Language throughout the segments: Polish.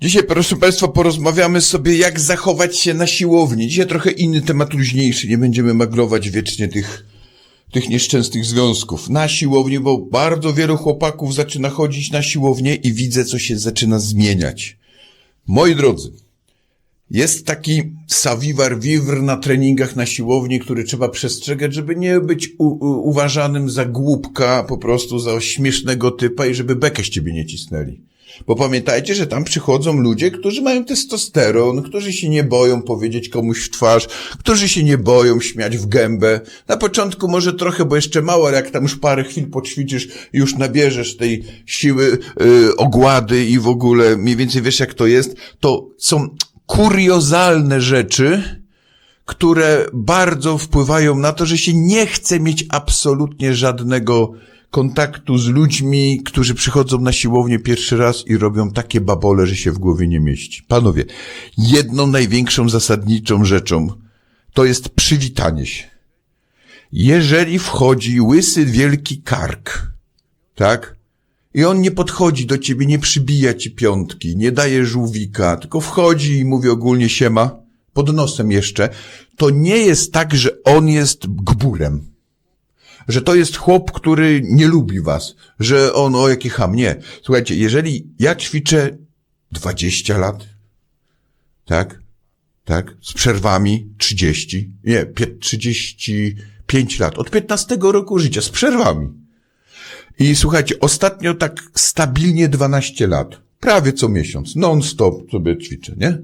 Dzisiaj, proszę Państwa, porozmawiamy sobie, jak zachować się na siłowni. Dzisiaj trochę inny temat luźniejszy, nie będziemy maglować wiecznie tych, tych nieszczęsnych związków. Na siłowni, bo bardzo wielu chłopaków zaczyna chodzić na siłownię i widzę, co się zaczyna zmieniać. Moi drodzy, jest taki savivar vivre na treningach na siłowni, który trzeba przestrzegać, żeby nie być uważanym za głupka, po prostu za śmiesznego typa i żeby bekę z ciebie nie cisnęli. Bo pamiętajcie, że tam przychodzą ludzie, którzy mają testosteron, którzy się nie boją powiedzieć komuś w twarz, którzy się nie boją śmiać w gębę. Na początku może trochę, bo jeszcze mało, ale jak tam już parę chwil poćwiczysz, już nabierzesz tej siły yy, ogłady i w ogóle mniej więcej wiesz jak to jest, to są kuriozalne rzeczy, które bardzo wpływają na to, że się nie chce mieć absolutnie żadnego kontaktu z ludźmi, którzy przychodzą na siłownię pierwszy raz i robią takie babole, że się w głowie nie mieści. Panowie, jedną największą zasadniczą rzeczą to jest przywitanie się. Jeżeli wchodzi łysy wielki kark, tak? I on nie podchodzi do ciebie, nie przybija ci piątki, nie daje żółwika, tylko wchodzi i mówi ogólnie siema, pod nosem jeszcze, to nie jest tak, że on jest gburem że to jest chłop, który nie lubi was, że on, o jaki ham, nie. Słuchajcie, jeżeli ja ćwiczę 20 lat, tak, tak, z przerwami 30, nie, 35 lat, od 15 roku życia, z przerwami. I słuchajcie, ostatnio tak stabilnie 12 lat, prawie co miesiąc, non-stop sobie ćwiczę, nie?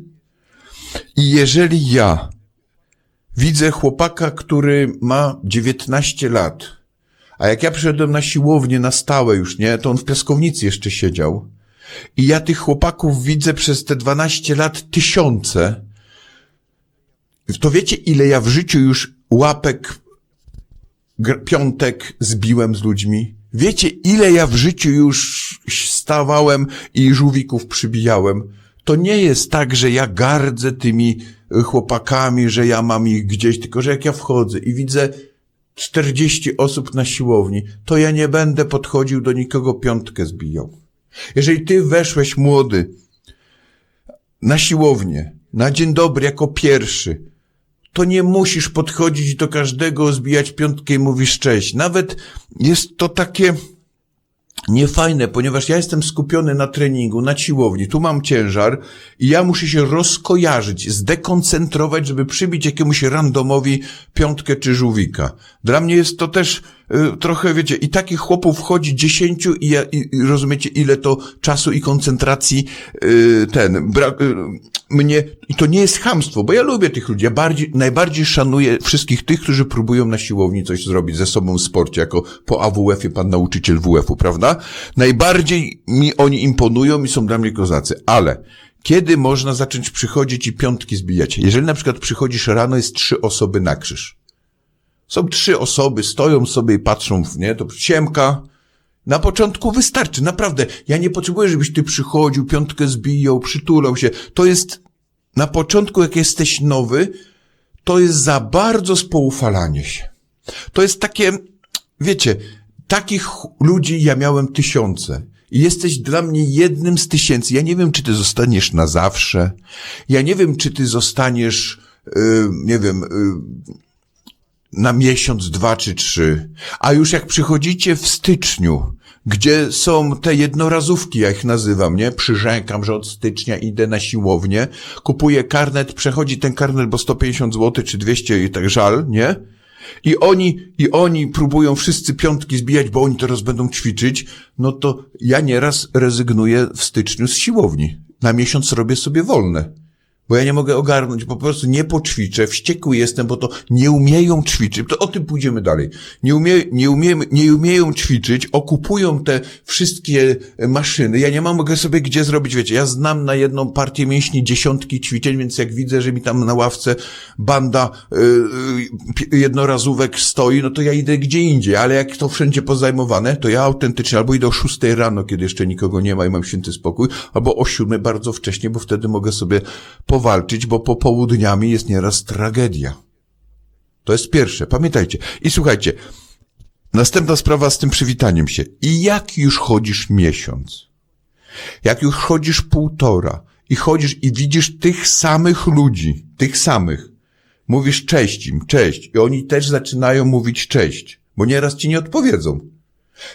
I jeżeli ja Widzę chłopaka, który ma 19 lat. A jak ja przyszedłem na siłownię na stałe już, nie, to on w piaskownicy jeszcze siedział. I ja tych chłopaków widzę przez te 12 lat tysiące. To wiecie, ile ja w życiu już łapek, piątek zbiłem z ludźmi? Wiecie, ile ja w życiu już stawałem i żółwików przybijałem? To nie jest tak, że ja gardzę tymi chłopakami, że ja mam ich gdzieś, tylko że jak ja wchodzę i widzę 40 osób na siłowni, to ja nie będę podchodził do nikogo piątkę zbijał. Jeżeli ty weszłeś młody na siłownię, na dzień dobry jako pierwszy, to nie musisz podchodzić do każdego, zbijać piątkę i mówisz cześć. Nawet jest to takie, niefajne, ponieważ ja jestem skupiony na treningu, na siłowni, tu mam ciężar i ja muszę się rozkojarzyć, zdekoncentrować, żeby przybić jakiemuś randomowi piątkę czy żółwika. Dla mnie jest to też trochę, wiecie, i takich chłopów wchodzi dziesięciu i, ja, i, rozumiecie, ile to czasu i koncentracji y, ten, brak, y, mnie, i to nie jest chamstwo, bo ja lubię tych ludzi, ja bardziej, najbardziej szanuję wszystkich tych, którzy próbują na siłowni coś zrobić ze sobą w sporcie, jako po AWF-ie pan nauczyciel WF-u, prawda? Najbardziej mi oni imponują i są dla mnie kozacy, ale kiedy można zacząć przychodzić i piątki zbijać? Jeżeli na przykład przychodzisz rano, jest trzy osoby na krzyż. Są trzy osoby, stoją sobie i patrzą w nie, to ciemka. Na początku wystarczy, naprawdę. Ja nie potrzebuję, żebyś ty przychodził, piątkę zbijał, przytulał się. To jest, na początku, jak jesteś nowy, to jest za bardzo spoufalanie się. To jest takie, wiecie, takich ludzi ja miałem tysiące. I jesteś dla mnie jednym z tysięcy. Ja nie wiem, czy ty zostaniesz na zawsze. Ja nie wiem, czy ty zostaniesz, yy, nie wiem, yy, na miesiąc, dwa czy trzy. A już jak przychodzicie w styczniu, gdzie są te jednorazówki, ja ich nazywam, nie? Przyrzekam, że od stycznia idę na siłownię, kupuję karnet, przechodzi ten karnet, bo 150 zł czy 200 i tak żal, nie? I oni, i oni próbują wszyscy piątki zbijać, bo oni teraz będą ćwiczyć, no to ja nieraz rezygnuję w styczniu z siłowni. Na miesiąc robię sobie wolne bo ja nie mogę ogarnąć, po prostu nie poćwiczę, wściekły jestem, bo to nie umieją ćwiczyć, to o tym pójdziemy dalej. Nie, umie, nie, umie, nie umieją ćwiczyć, okupują te wszystkie maszyny, ja nie mam, mogę sobie gdzie zrobić, wiecie, ja znam na jedną partię mięśni dziesiątki ćwiczeń, więc jak widzę, że mi tam na ławce banda yy, jednorazówek stoi, no to ja idę gdzie indziej, ale jak to wszędzie pozajmowane, to ja autentycznie albo idę o szóstej rano, kiedy jeszcze nikogo nie ma i mam święty spokój, albo o siódmej bardzo wcześnie, bo wtedy mogę sobie powalczyć, bo popołudniami jest nieraz tragedia. To jest pierwsze, pamiętajcie. I słuchajcie, następna sprawa z tym przywitaniem się. I jak już chodzisz miesiąc, jak już chodzisz półtora i chodzisz i widzisz tych samych ludzi, tych samych. Mówisz cześć im, cześć. I oni też zaczynają mówić cześć, bo nieraz ci nie odpowiedzą.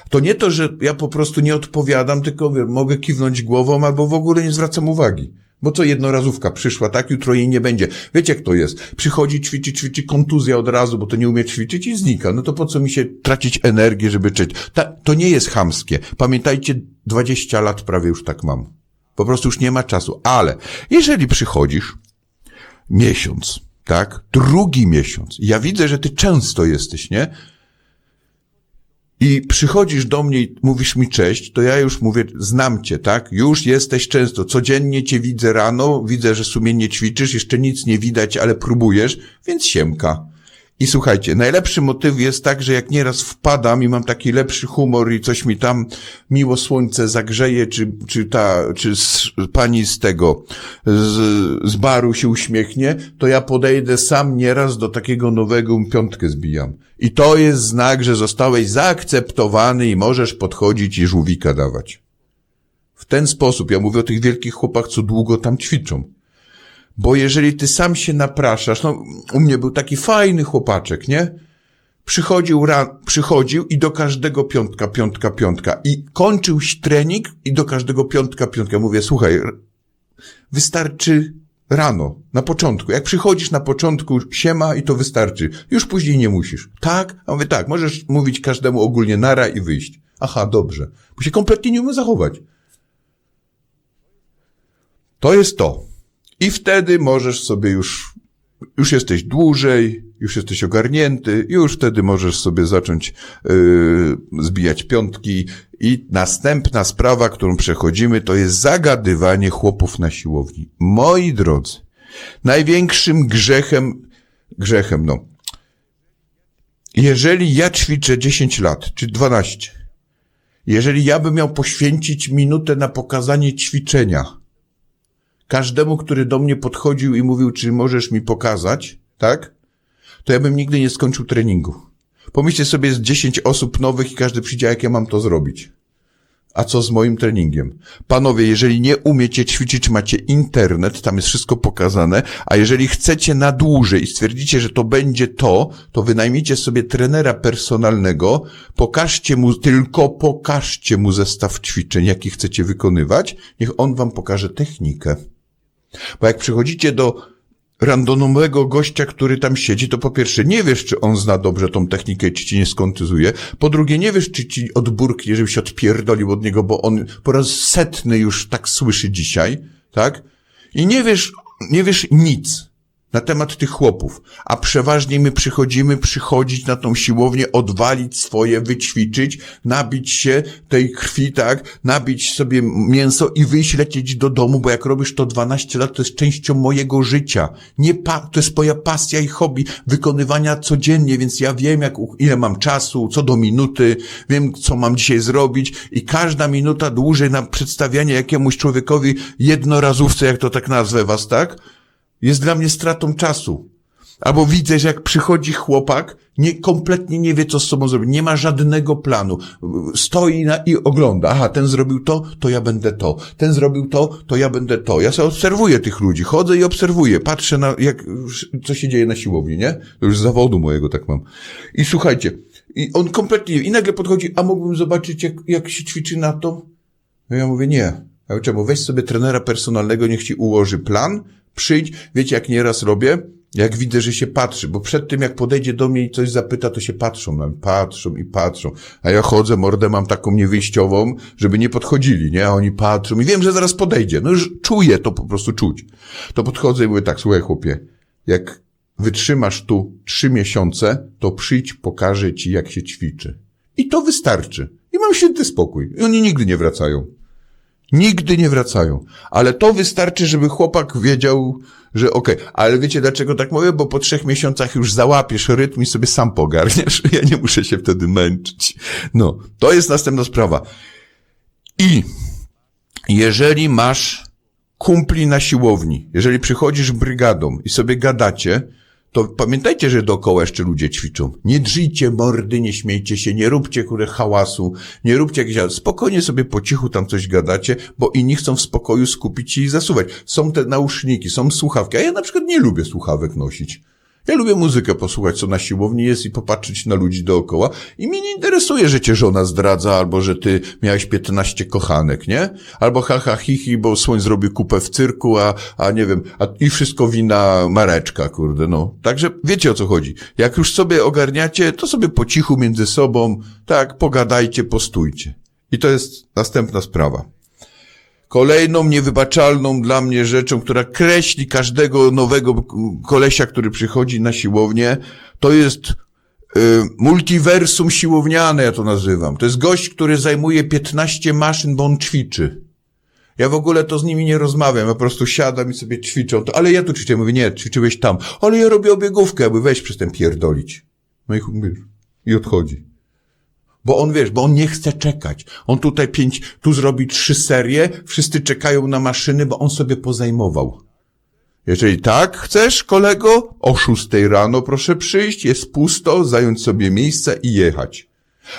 To nie to, że ja po prostu nie odpowiadam, tylko mogę kiwnąć głową albo w ogóle nie zwracam uwagi. Bo co jednorazówka przyszła, tak? Jutro jej nie będzie. Wiecie, jak to jest? Przychodzi, ćwiczy, ćwiczy, kontuzja od razu, bo to nie umie ćwiczyć i znika. No to po co mi się tracić energię, żeby czyć? Ta, to nie jest chamskie. Pamiętajcie, 20 lat prawie już tak mam. Po prostu już nie ma czasu. Ale jeżeli przychodzisz miesiąc, tak? Drugi miesiąc. Ja widzę, że ty często jesteś, nie? I przychodzisz do mnie i mówisz mi cześć, to ja już mówię, znam cię, tak? Już jesteś często, codziennie cię widzę rano, widzę, że sumiennie ćwiczysz, jeszcze nic nie widać, ale próbujesz, więc siemka. I słuchajcie, najlepszy motyw jest tak, że jak nieraz wpadam i mam taki lepszy humor i coś mi tam miło słońce zagrzeje, czy, czy ta, czy z, pani z tego, z, z baru się uśmiechnie, to ja podejdę sam nieraz do takiego nowego piątkę zbijam. I to jest znak, że zostałeś zaakceptowany i możesz podchodzić i żółwika dawać. W ten sposób, ja mówię o tych wielkich chłopach, co długo tam ćwiczą. Bo jeżeli ty sam się napraszasz, no u mnie był taki fajny chłopaczek, nie? Przychodził, ra, przychodził i do każdego piątka, piątka, piątka. I kończył trening i do każdego piątka, piątka. Mówię, słuchaj, wystarczy rano, na początku. Jak przychodzisz na początku, siema i to wystarczy. Już później nie musisz. Tak? A mówię, tak, możesz mówić każdemu ogólnie nara i wyjść. Aha, dobrze. Się kompletnie nie umie zachować. To jest to. I wtedy możesz sobie już, już jesteś dłużej, już jesteś ogarnięty, już wtedy możesz sobie zacząć yy, zbijać piątki. I następna sprawa, którą przechodzimy, to jest zagadywanie chłopów na siłowni. Moi drodzy, największym grzechem, grzechem, no, jeżeli ja ćwiczę 10 lat, czy 12, jeżeli ja bym miał poświęcić minutę na pokazanie ćwiczenia, każdemu, który do mnie podchodził i mówił, czy możesz mi pokazać, tak? To ja bym nigdy nie skończył treningu. Pomyślcie sobie, jest 10 osób nowych i każdy przyjdzie, jak ja mam to zrobić. A co z moim treningiem? Panowie, jeżeli nie umiecie ćwiczyć, macie internet, tam jest wszystko pokazane, a jeżeli chcecie na dłużej i stwierdzicie, że to będzie to, to wynajmijcie sobie trenera personalnego, pokażcie mu, tylko pokażcie mu zestaw ćwiczeń, jaki chcecie wykonywać, niech on wam pokaże technikę. Bo jak przychodzicie do randomowego gościa, który tam siedzi, to po pierwsze nie wiesz, czy on zna dobrze tą technikę, czy ci nie skontyzuje. Po drugie nie wiesz, czy ci odburknie, żeby się odpierdolił od niego, bo on po raz setny już tak słyszy dzisiaj, tak? I nie wiesz, nie wiesz nic na temat tych chłopów, a przeważnie my przychodzimy przychodzić na tą siłownię, odwalić swoje, wyćwiczyć, nabić się tej krwi, tak, nabić sobie mięso i wyjść lecieć do domu, bo jak robisz to 12 lat, to jest częścią mojego życia. Nie pa, to jest moja pasja i hobby wykonywania codziennie, więc ja wiem, jak, ile mam czasu, co do minuty, wiem, co mam dzisiaj zrobić i każda minuta dłużej na przedstawianie jakiemuś człowiekowi jednorazówce, jak to tak nazwę was, tak? Jest dla mnie stratą czasu. Albo widzę, że jak przychodzi chłopak, nie, kompletnie nie wie, co z sobą zrobić, nie ma żadnego planu. Stoi na, i ogląda. Aha, ten zrobił to, to ja będę to. Ten zrobił to, to ja będę to. Ja sobie obserwuję tych ludzi, chodzę i obserwuję, patrzę na, jak, co się dzieje na siłowni, nie? To już z zawodu mojego tak mam. I słuchajcie, i on kompletnie, i nagle podchodzi, a mógłbym zobaczyć, jak, jak się ćwiczy na to? No ja mówię, nie. Ale czemu? Weź sobie trenera personalnego, niech ci ułoży plan, przyjdź, wiecie jak nieraz robię? Jak widzę, że się patrzy, bo przed tym jak podejdzie do mnie i coś zapyta, to się patrzą na mnie, patrzą i patrzą. A ja chodzę, mordę mam taką niewyjściową, żeby nie podchodzili, nie? A oni patrzą i wiem, że zaraz podejdzie. No już czuję to po prostu czuć. To podchodzę i mówię tak, słuchaj chłopie, jak wytrzymasz tu trzy miesiące, to przyjdź, pokażę ci jak się ćwiczy. I to wystarczy. I mam święty spokój. I oni nigdy nie wracają. Nigdy nie wracają. Ale to wystarczy, żeby chłopak wiedział, że okej. Okay. Ale wiecie dlaczego tak mówię? Bo po trzech miesiącach już załapiesz rytm i sobie sam pogarniesz. Ja nie muszę się wtedy męczyć. No, to jest następna sprawa. I jeżeli masz kumpli na siłowni, jeżeli przychodzisz brygadą i sobie gadacie, to pamiętajcie, że dookoła jeszcze ludzie ćwiczą. Nie drzyjcie mordy, nie śmiejcie się, nie róbcie kurde hałasu, nie róbcie jakichś, spokojnie sobie po cichu tam coś gadacie, bo inni chcą w spokoju skupić się i zasuwać. Są te nauszniki, są słuchawki, a ja na przykład nie lubię słuchawek nosić. Ja lubię muzykę posłuchać, co na siłowni jest i popatrzeć na ludzi dookoła. I mnie nie interesuje, że cię żona zdradza, albo że ty miałeś 15 kochanek, nie? Albo haha hihi, bo słoń zrobił kupę w cyrku, a, a nie wiem, a i wszystko wina Mareczka, kurde, no. Także wiecie o co chodzi. Jak już sobie ogarniacie, to sobie po cichu między sobą, tak, pogadajcie, postójcie. I to jest następna sprawa. Kolejną niewybaczalną dla mnie rzeczą, która kreśli każdego nowego kolesia, który przychodzi na siłownię, to jest y, multiversum siłowniane, ja to nazywam. To jest gość, który zajmuje 15 maszyn, bo on ćwiczy. Ja w ogóle to z nimi nie rozmawiam, ja po prostu siadam i sobie ćwiczą. To, ale ja tu ćwiczę, mówię, nie, ćwiczyłeś tam. Ale ja robię obiegówkę, aby weź przez ten pierdolić. No i, i odchodzi. Bo on, wiesz, bo on nie chce czekać. On tutaj pięć, tu zrobi trzy serie, wszyscy czekają na maszyny, bo on sobie pozajmował. Jeżeli tak chcesz, kolego, o szóstej rano proszę przyjść, jest pusto, zająć sobie miejsce i jechać.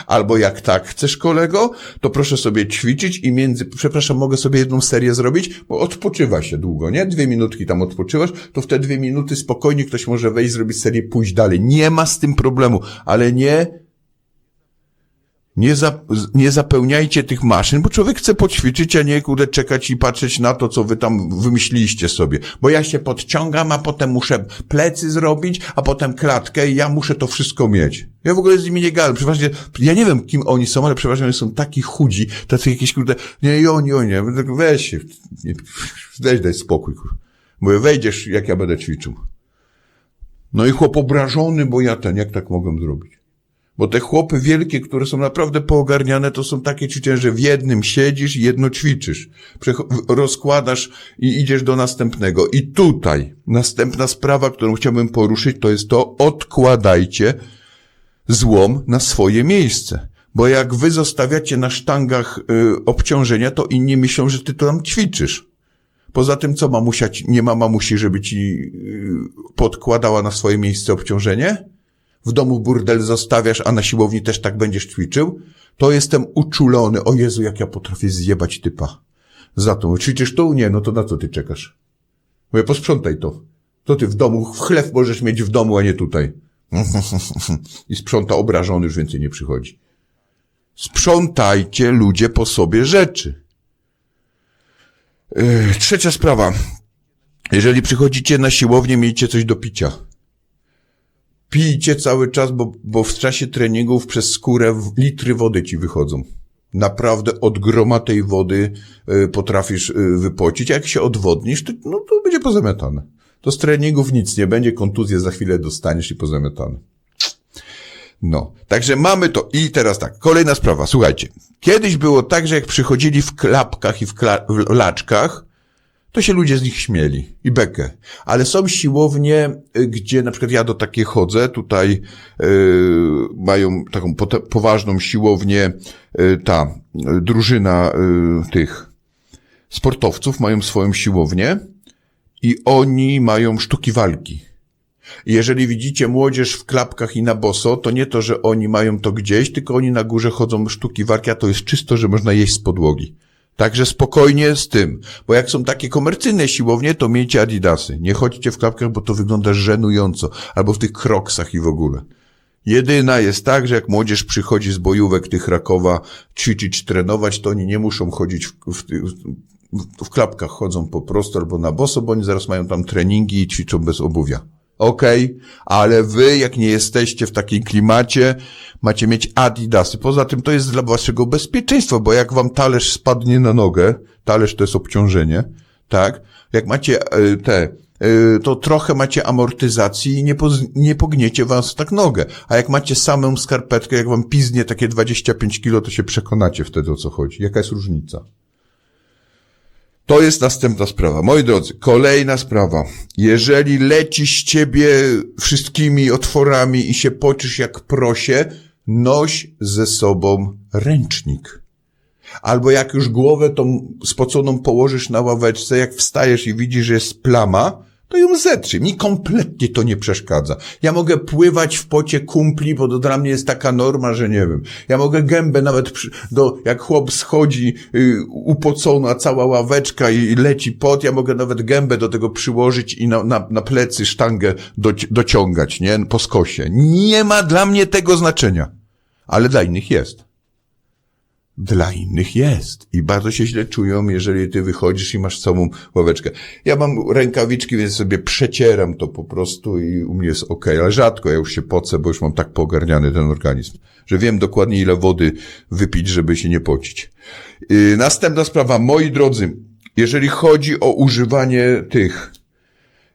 Albo jak tak chcesz, kolego, to proszę sobie ćwiczyć i między, przepraszam, mogę sobie jedną serię zrobić, bo odpoczywa się długo, nie? Dwie minutki tam odpoczywasz, to w te dwie minuty spokojnie ktoś może wejść, zrobić serię, pójść dalej. Nie ma z tym problemu, ale nie nie, za, nie zapełniajcie tych maszyn, bo człowiek chce poćwiczyć, a nie kurde czekać i patrzeć na to, co wy tam wymyśliliście sobie. Bo ja się podciągam, a potem muszę plecy zrobić, a potem klatkę i ja muszę to wszystko mieć. Ja w ogóle z nimi nie gadam. Przeważnie, ja nie wiem, kim oni są, ale przeważnie oni są taki chudzi, tacy jakieś kurde, nie, i oni, oni, tak, weź się, weź daj spokój, kurde. Mówię, wejdziesz, jak ja będę ćwiczył. No i chłop obrażony, bo ja ten, jak tak mogłem zrobić? Bo te chłopy wielkie, które są naprawdę poogarniane, to są takie ćwiczenia, że w jednym siedzisz i jedno ćwiczysz. Rozkładasz i idziesz do następnego. I tutaj następna sprawa, którą chciałbym poruszyć, to jest to, odkładajcie złom na swoje miejsce. Bo jak wy zostawiacie na sztangach y, obciążenia, to inni myślą, że ty to tam ćwiczysz. Poza tym, co mamusia, nie ma mamusi, żeby ci y, podkładała na swoje miejsce obciążenie? W domu burdel zostawiasz, a na siłowni też tak będziesz ćwiczył, to jestem uczulony. O Jezu, jak ja potrafię zjebać typa. Za to. Ćwiczysz tu? Nie, no to na co ty czekasz? Mówię, posprzątaj to. To ty w domu, w chleb możesz mieć w domu, a nie tutaj. I sprząta obrażony, już więcej nie przychodzi. Sprzątajcie ludzie po sobie rzeczy. Yy, trzecia sprawa. Jeżeli przychodzicie na siłownię, miejcie coś do picia pijcie cały czas, bo, bo w czasie treningów przez skórę litry wody ci wychodzą. Naprawdę od groma tej wody y, potrafisz y, wypocić. Jak się odwodnisz, to, no, to będzie pozamiatane. To z treningów nic nie będzie, kontuzję za chwilę dostaniesz i pozamiatane. No, także mamy to. I teraz tak, kolejna sprawa, słuchajcie. Kiedyś było tak, że jak przychodzili w klapkach i w, w laczkach, to się ludzie z nich śmieli i bekę. Ale są siłownie, y, gdzie na przykład ja do takiej chodzę, tutaj y, mają taką poważną siłownię, y, ta y, drużyna y, tych sportowców mają swoją siłownię i oni mają sztuki walki. Jeżeli widzicie młodzież w klapkach i na boso, to nie to, że oni mają to gdzieś, tylko oni na górze chodzą sztuki walki, a to jest czysto, że można jeść z podłogi. Także spokojnie z tym, bo jak są takie komercyjne siłownie, to miejcie adidasy. Nie chodźcie w klapkach, bo to wygląda żenująco, albo w tych kroksach i w ogóle. Jedyna jest tak, że jak młodzież przychodzi z bojówek tych Rakowa ćwiczyć, trenować, to oni nie muszą chodzić w, w, w, w klapkach, chodzą po prostu albo na boso, bo oni zaraz mają tam treningi i ćwiczą bez obuwia. Okej, ale wy, jak nie jesteście w takim klimacie, macie mieć adidasy. Poza tym to jest dla waszego bezpieczeństwa, bo jak wam talerz spadnie na nogę, talerz to jest obciążenie, tak? Jak macie e, te, e, to trochę macie amortyzacji i nie, poz, nie pogniecie was tak nogę. A jak macie samą skarpetkę, jak wam piznie takie 25 kilo, to się przekonacie wtedy o co chodzi. Jaka jest różnica? To jest następna sprawa. Moi drodzy, kolejna sprawa. Jeżeli leci z ciebie wszystkimi otworami i się pocisz jak prosie, noś ze sobą ręcznik. Albo jak już głowę tą spoconą położysz na ławeczce, jak wstajesz i widzisz, że jest plama, to ją zetrzyj. Mi kompletnie to nie przeszkadza. Ja mogę pływać w pocie kumpli, bo to dla mnie jest taka norma, że nie wiem. Ja mogę gębę nawet, przy, do, jak chłop schodzi y, upocona cała ławeczka i leci pot, ja mogę nawet gębę do tego przyłożyć i na, na, na plecy sztangę doci- dociągać, nie? Po skosie. Nie ma dla mnie tego znaczenia. Ale dla innych jest. Dla innych jest. I bardzo się źle czują, jeżeli ty wychodzisz i masz całą ławeczkę. Ja mam rękawiczki, więc sobie przecieram to po prostu i u mnie jest ok, ale rzadko ja już się pocę, bo już mam tak poogarniany ten organizm, że wiem dokładnie ile wody wypić, żeby się nie pocić. Yy, następna sprawa, moi drodzy, jeżeli chodzi o używanie tych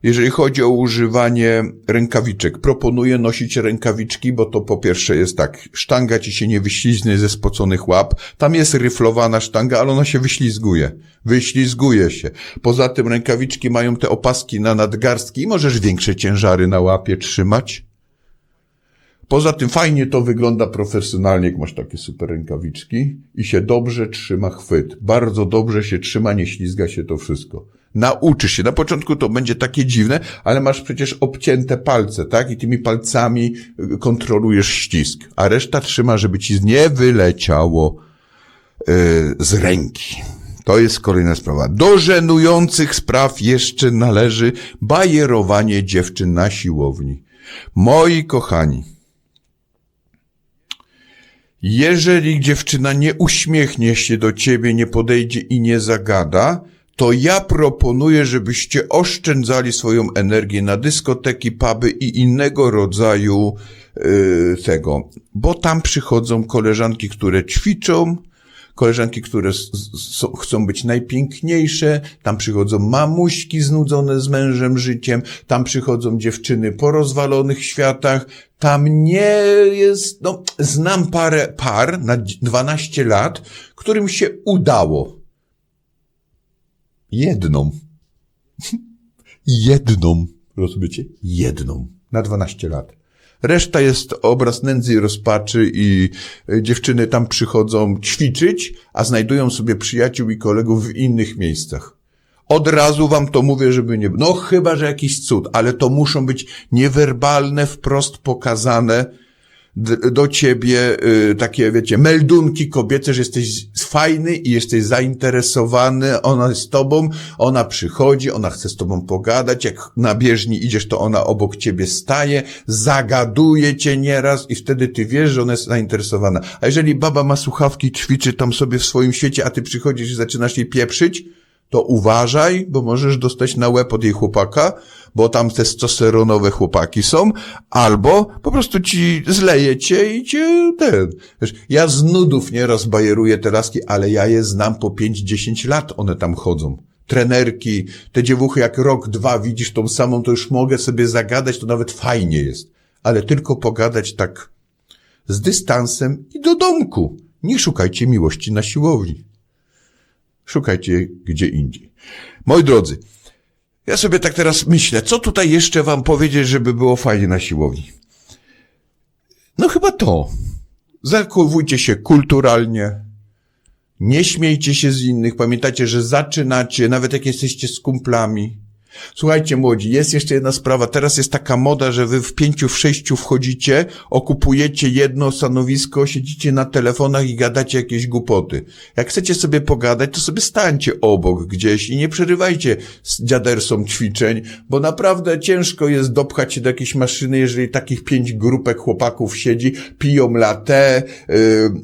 jeżeli chodzi o używanie rękawiczek, proponuję nosić rękawiczki, bo to po pierwsze jest tak, sztanga ci się nie wyślizgnie ze spoconych łap, tam jest ryflowana sztanga, ale ona się wyślizguje, wyślizguje się. Poza tym rękawiczki mają te opaski na nadgarstki i możesz większe ciężary na łapie trzymać. Poza tym fajnie to wygląda profesjonalnie, jak masz takie super rękawiczki i się dobrze trzyma chwyt. Bardzo dobrze się trzyma, nie ślizga się to wszystko. Nauczysz się. Na początku to będzie takie dziwne, ale masz przecież obcięte palce, tak? I tymi palcami y, kontrolujesz ścisk, a reszta trzyma, żeby ci nie wyleciało yy, z ręki. To jest kolejna sprawa. Do żenujących spraw jeszcze należy bajerowanie dziewczyn na siłowni. Moi kochani, jeżeli dziewczyna nie uśmiechnie się do ciebie, nie podejdzie i nie zagada, to ja proponuję, żebyście oszczędzali swoją energię na dyskoteki, puby i innego rodzaju yy, tego, bo tam przychodzą koleżanki, które ćwiczą, koleżanki, które s- s- chcą być najpiękniejsze, tam przychodzą mamuśki znudzone z mężem życiem, tam przychodzą dziewczyny po rozwalonych światach, tam nie jest, no, znam parę par na dz- 12 lat, którym się udało. Jedną. Jedną. Rozumiecie? Jedną. Na 12 lat. Reszta jest obraz nędzy i rozpaczy i y, dziewczyny tam przychodzą ćwiczyć, a znajdują sobie przyjaciół i kolegów w innych miejscach. Od razu wam to mówię, żeby nie... No chyba, że jakiś cud, ale to muszą być niewerbalne, wprost pokazane do ciebie y, takie, wiecie, meldunki kobiece, że jesteś fajny i jesteś zainteresowany, ona jest z tobą, ona przychodzi, ona chce z tobą pogadać, jak na bieżni idziesz, to ona obok ciebie staje, zagaduje cię nieraz i wtedy ty wiesz, że ona jest zainteresowana. A jeżeli baba ma słuchawki, ćwiczy tam sobie w swoim świecie, a ty przychodzisz i zaczynasz jej pieprzyć, to uważaj, bo możesz dostać na łeb od jej chłopaka, bo tam testosteronowe chłopaki są, albo po prostu ci zleje cię i cię ten. Wiesz, ja z nudów nieraz bajeruję te laski, ale ja je znam po 5-10 lat, one tam chodzą. Trenerki, te dziewuchy jak rok, dwa widzisz tą samą, to już mogę sobie zagadać, to nawet fajnie jest. Ale tylko pogadać tak z dystansem i do domku. Nie szukajcie miłości na siłowni. Szukajcie gdzie indziej. Moi drodzy, ja sobie tak teraz myślę, co tutaj jeszcze wam powiedzieć, żeby było fajnie na siłowni? No chyba to. Zachowujcie się kulturalnie. Nie śmiejcie się z innych. Pamiętajcie, że zaczynacie, nawet jak jesteście z kumplami. Słuchajcie, młodzi, jest jeszcze jedna sprawa. Teraz jest taka moda, że wy w pięciu, w sześciu wchodzicie, okupujecie jedno stanowisko, siedzicie na telefonach i gadacie jakieś głupoty. Jak chcecie sobie pogadać, to sobie stańcie obok gdzieś i nie przerywajcie z dziadersom ćwiczeń, bo naprawdę ciężko jest dopchać się do jakiejś maszyny, jeżeli takich pięć grupek chłopaków siedzi, piją latte, yy,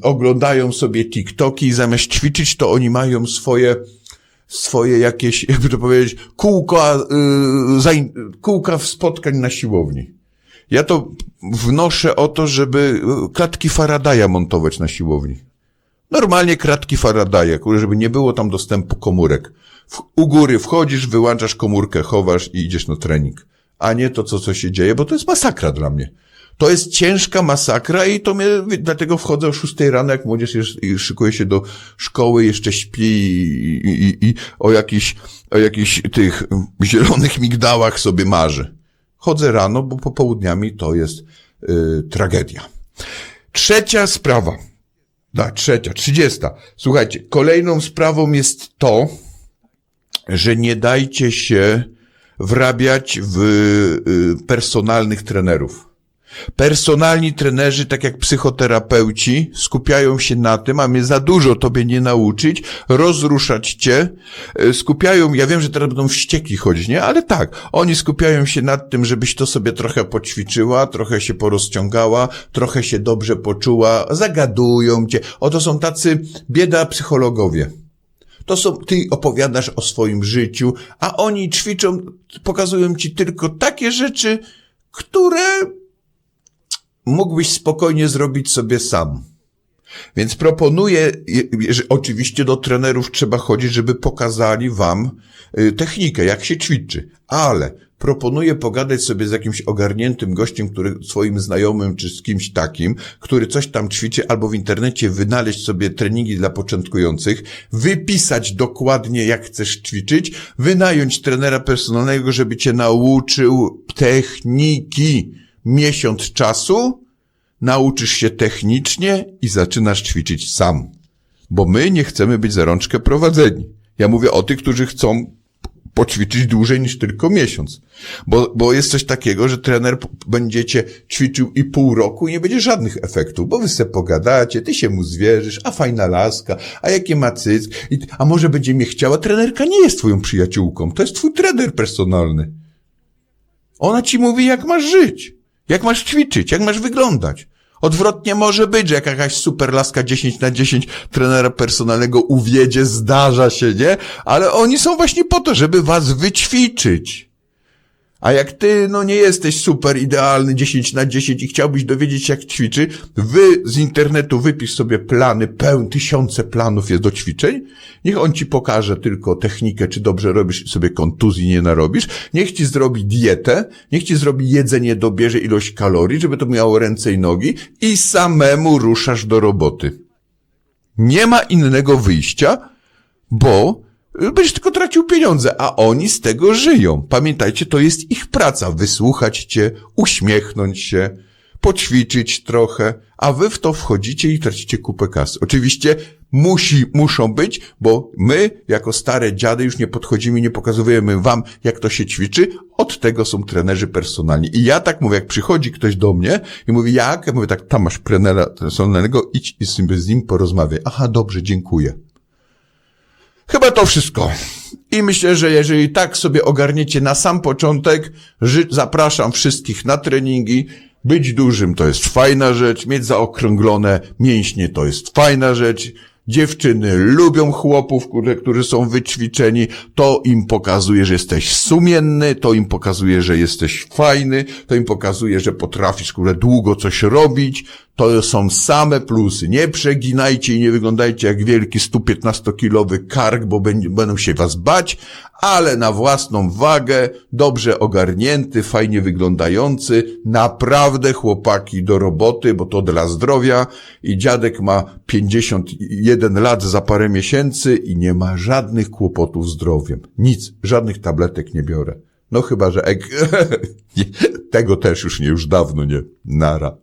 oglądają sobie TikToki i zamiast ćwiczyć, to oni mają swoje swoje jakieś, jakby to powiedzieć, kółka, yy, zain, kółka w spotkań na siłowni. Ja to wnoszę o to, żeby y, klatki Faradaya montować na siłowni. Normalnie kratki Faradaya, żeby nie było tam dostępu komórek. W, u góry wchodzisz, wyłączasz komórkę, chowasz i idziesz na trening. A nie to, co, co się dzieje, bo to jest masakra dla mnie. To jest ciężka masakra i to mnie, dlatego wchodzę o 6 rano, jak młodzież jest, szykuje się do szkoły, jeszcze śpi i, i, i, i o jakichś, o jakichś tych zielonych migdałach sobie marzy. Chodzę rano, bo popołudniami to jest y, tragedia. Trzecia sprawa. Da, trzecia, trzydziesta. Słuchajcie, kolejną sprawą jest to, że nie dajcie się wrabiać w y, personalnych trenerów. Personalni trenerzy, tak jak psychoterapeuci, skupiają się na tym, a mnie za dużo tobie nie nauczyć, rozruszać cię, y, skupiają, ja wiem, że teraz będą wścieki chodzić, nie? Ale tak, oni skupiają się nad tym, żebyś to sobie trochę poćwiczyła, trochę się porozciągała, trochę się dobrze poczuła, zagadują cię. Oto są tacy bieda psychologowie. To są, ty opowiadasz o swoim życiu, a oni ćwiczą, pokazują ci tylko takie rzeczy, które mógłbyś spokojnie zrobić sobie sam. Więc proponuję, że oczywiście do trenerów trzeba chodzić, żeby pokazali wam y, technikę, jak się ćwiczy, ale proponuję pogadać sobie z jakimś ogarniętym gościem, który swoim znajomym czy z kimś takim, który coś tam ćwiczy, albo w internecie wynaleźć sobie treningi dla początkujących, wypisać dokładnie jak chcesz ćwiczyć, wynająć trenera personalnego, żeby cię nauczył techniki. Miesiąc czasu, nauczysz się technicznie i zaczynasz ćwiczyć sam. Bo my nie chcemy być za rączkę prowadzeni. Ja mówię o tych, którzy chcą poćwiczyć dłużej niż tylko miesiąc. Bo, bo jest coś takiego, że trener będziecie ćwiczył i pół roku i nie będzie żadnych efektów, bo wy se pogadacie, ty się mu zwierzysz, a fajna laska, a jakie ma cyck, i, a może będzie mnie chciała. Trenerka nie jest twoją przyjaciółką, to jest twój trener personalny. Ona ci mówi, jak masz żyć, jak masz ćwiczyć, jak masz wyglądać. Odwrotnie może być, że jak jakaś super laska 10 na 10 trenera personalnego uwiedzie, zdarza się, nie? Ale oni są właśnie po to, żeby was wyćwiczyć. A jak ty, no nie jesteś super idealny 10 na 10 i chciałbyś dowiedzieć się, jak ćwiczy, wy z internetu wypisz sobie plany, pełn, tysiące planów jest do ćwiczeń. Niech on ci pokaże tylko technikę, czy dobrze robisz, sobie kontuzji nie narobisz. Niech ci zrobi dietę, niech ci zrobi jedzenie, dobierze ilość kalorii, żeby to miało ręce i nogi i samemu ruszasz do roboty. Nie ma innego wyjścia, bo będziesz tylko tracił pieniądze, a oni z tego żyją. Pamiętajcie, to jest ich praca. Wysłuchać cię, uśmiechnąć się, poćwiczyć trochę, a wy w to wchodzicie i tracicie kupę kasy. Oczywiście musi, muszą być, bo my, jako stare dziady, już nie podchodzimy, nie pokazujemy wam, jak to się ćwiczy. Od tego są trenerzy personalni. I ja tak mówię, jak przychodzi ktoś do mnie i mówi, jak? Ja mówię tak, tam masz trenera personalnego, idź i z nim, porozmawiaj. Aha, dobrze, dziękuję. Chyba to wszystko. I myślę, że jeżeli tak sobie ogarniecie na sam początek, zapraszam wszystkich na treningi. Być dużym to jest fajna rzecz, mieć zaokrąglone mięśnie to jest fajna rzecz. Dziewczyny lubią chłopów, które, którzy są wyćwiczeni. To im pokazuje, że jesteś sumienny, to im pokazuje, że jesteś fajny, to im pokazuje, że potrafisz kurde, długo coś robić. To są same plusy. Nie przeginajcie i nie wyglądajcie jak wielki 115-kilowy kark, bo będ- będą się was bać, ale na własną wagę, dobrze ogarnięty, fajnie wyglądający, naprawdę chłopaki do roboty, bo to dla zdrowia i dziadek ma 51 lat za parę miesięcy i nie ma żadnych kłopotów z zdrowiem. Nic, żadnych tabletek nie biorę. No chyba, że ek... tego też już nie, już dawno nie. Nara.